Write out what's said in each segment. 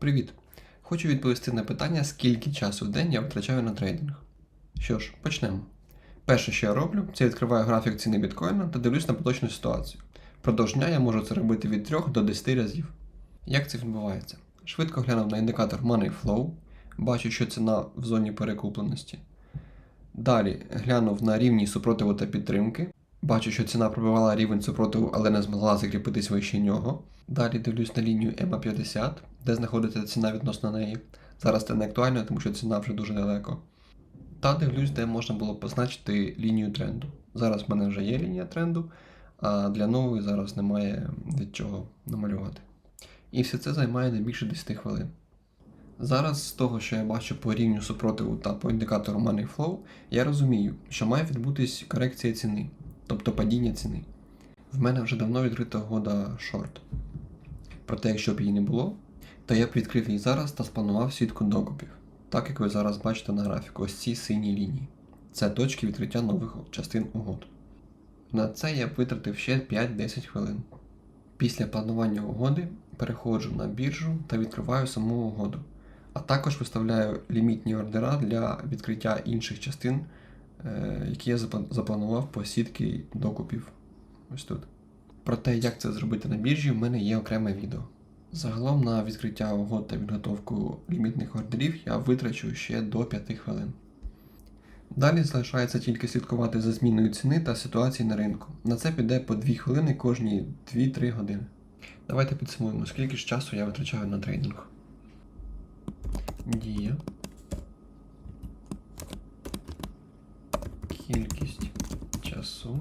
Привіт! Хочу відповісти на питання, скільки часу в день я витрачаю на трейдинг. Що ж, почнемо. Перше, що я роблю, це відкриваю графік ціни біткоїна та дивлюсь на поточну ситуацію. Впродовж дня я можу це робити від 3 до 10 разів. Як це відбувається? Швидко глянув на індикатор Money Flow, бачу, що ціна в зоні перекупленості. Далі глянув на рівні супротиву та підтримки. Бачу, що ціна пробивала рівень супротиву, але не змогла закріпитись вище нього. Далі дивлюсь на лінію EMA 50, де знаходиться ціна відносно неї. Зараз це не актуально, тому що ціна вже дуже далеко. Та дивлюсь, де можна було позначити лінію тренду. Зараз в мене вже є лінія тренду, а для нової зараз немає від чого намалювати. І все це займає не більше 10 хвилин. Зараз з того, що я бачу по рівню супротиву та по індикатору Money Flow, я розумію, що має відбутись корекція ціни, тобто падіння ціни. В мене вже давно відкрита угода шорт. Проте, якщо б її не було, то я б відкрив її зараз та спланував сітку докупів, так як ви зараз бачите на графіку, ось ці сині лінії. Це точки відкриття нових частин угод. На це я б витратив ще 5-10 хвилин. Після планування угоди переходжу на біржу та відкриваю саму угоду, а також виставляю лімітні ордера для відкриття інших частин, які я запланував по сітки докупів. Ось тут. Про те, як це зробити на біржі, в мене є окреме відео. Загалом на відкриття угод та підготовку лімітних ордерів я витрачу ще до 5 хвилин. Далі залишається тільки слідкувати за зміною ціни та ситуації на ринку. На це піде по 2 хвилини кожні 2-3 години. Давайте підсумуємо, скільки ж часу я витрачаю на трейдинг. Дія. Кількість часу.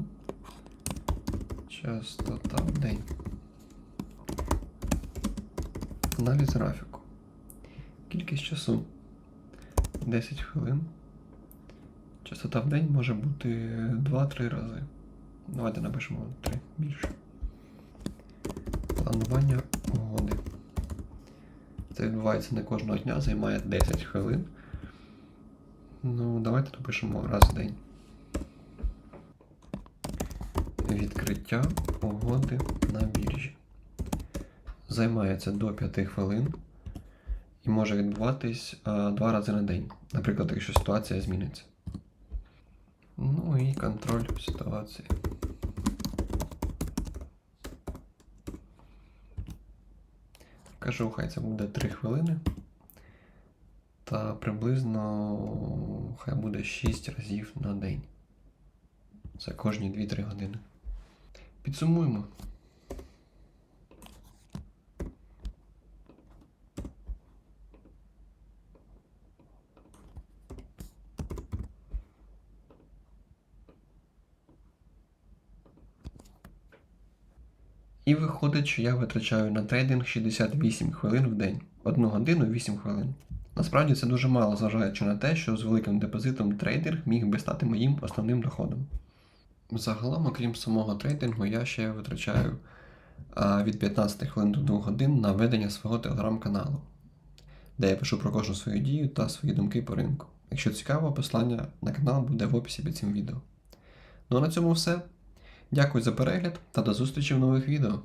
Частота в день. Аналіз графіку. Кількість часу 10 хвилин. Частота в день може бути 2-3 рази. Давайте напишемо 3 більше. Планування угоди. Це відбувається не кожного дня, займає 10 хвилин. Ну, давайте напишемо раз в день. Відкриття угоди на біржі. Займається до 5 хвилин і може відбуватись а, два рази на день. Наприклад, якщо ситуація зміниться. Ну і контроль ситуації. Кажу, хай це буде 3 хвилини. Та приблизно хай буде 6 разів на день. Це кожні 2-3 години. Підсумуємо. І виходить, що я витрачаю на трейдинг 68 хвилин в день. 1 годину 8 хвилин. Насправді це дуже мало, зважаючи на те, що з великим депозитом трейдинг міг би стати моїм основним доходом. Загалом, окрім самого трейдингу, я ще витрачаю від 15 хвилин до 2 годин на ведення свого телеграм-каналу, де я пишу про кожну свою дію та свої думки по ринку. Якщо цікаво, послання на канал буде в описі під цим відео. Ну а на цьому все. Дякую за перегляд та до зустрічі в нових відео.